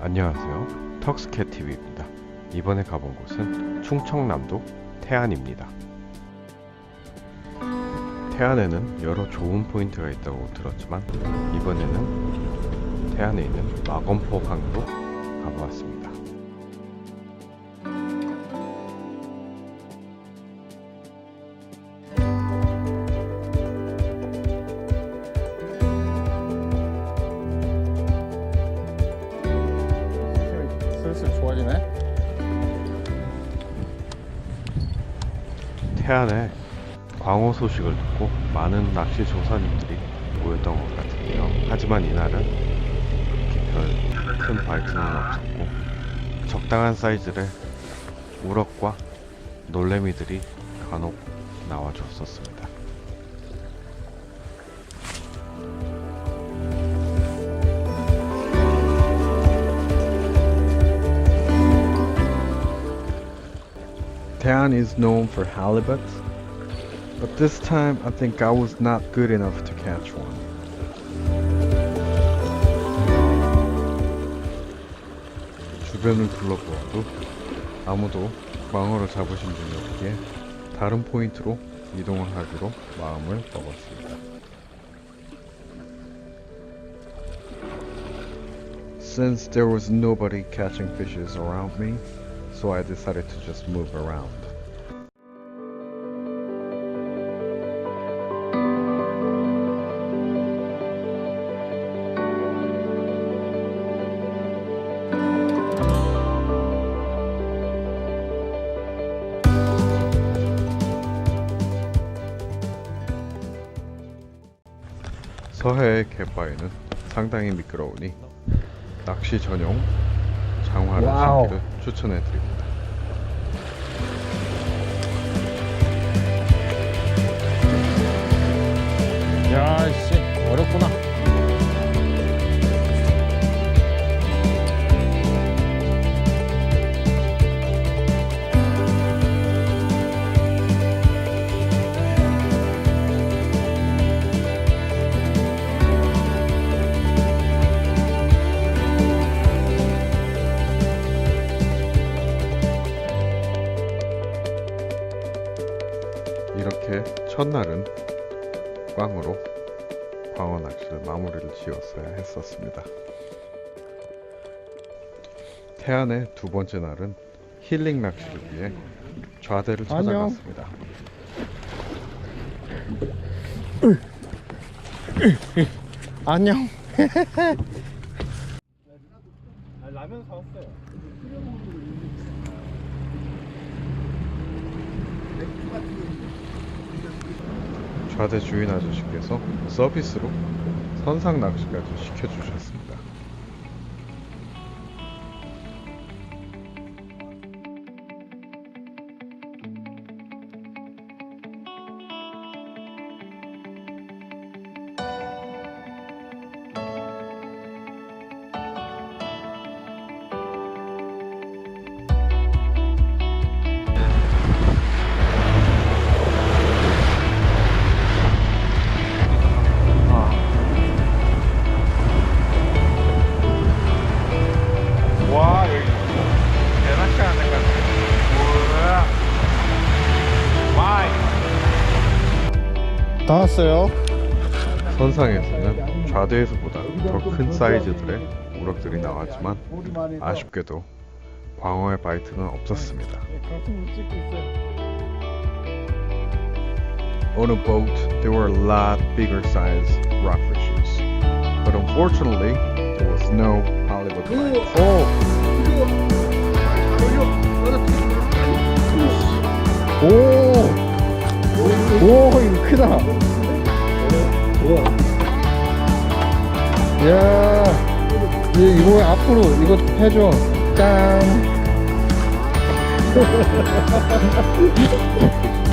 안녕하세요. 턱스캣TV입니다. 이번에 가본 곳은 충청남도 태안입니다. 태안에는 여러 좋은 포인트가 있다고 들었지만 이번에는 태안에 있는 마건포 강으로 가보았습니다. 슬슬 좋아지네. 태안에 광어 소식을 듣고 많은 낚시 조사님들이 모였던 것 같은데요. 하지만 이날은 그렇게 별큰 발진은 없었고 적당한 사이즈의 우럭과 놀래미들이 간혹 나와줬었습니다. Daean is known for halibut, but this time I think I was not good enough to catch one. 주변을 둘러보아도 아무도 광어를 잡으신 분이 없기에 다른 포인트로 이동을 하기로 마음을 먹었습니다. Since there was nobody catching fishes around me, so I decided to just move around. 서해의 갯바위는 상당히 미끄러우니 낚시 전용 장화를. 신기를 추천해 드립니다. 이렇게 첫날은 꽝으로 광어 낚시를 마무리를 지었어야 했었습니다. 태안의 두 번째 날은 힐링 낚시를 위해 좌대를. 찾아갔습니다. 안녕. 라면 사왔어요. 좌대 주인 아저씨께서 서비스로 선상 낚시까지 시켜주셨습니다. 다 왔어요. 선상에서는 좌대에서보다 더 큰 사이즈들의 우럭들이 나왔지만 아쉽게도 광어의 바이트는 없었습니다. On a boat, there were a lot bigger size rockfishes, but unfortunately, there was no Hollywood bites. 오. 오. 오, 이거 크다. 야, 이- 이거 앞으로 이거 해줘. 짠.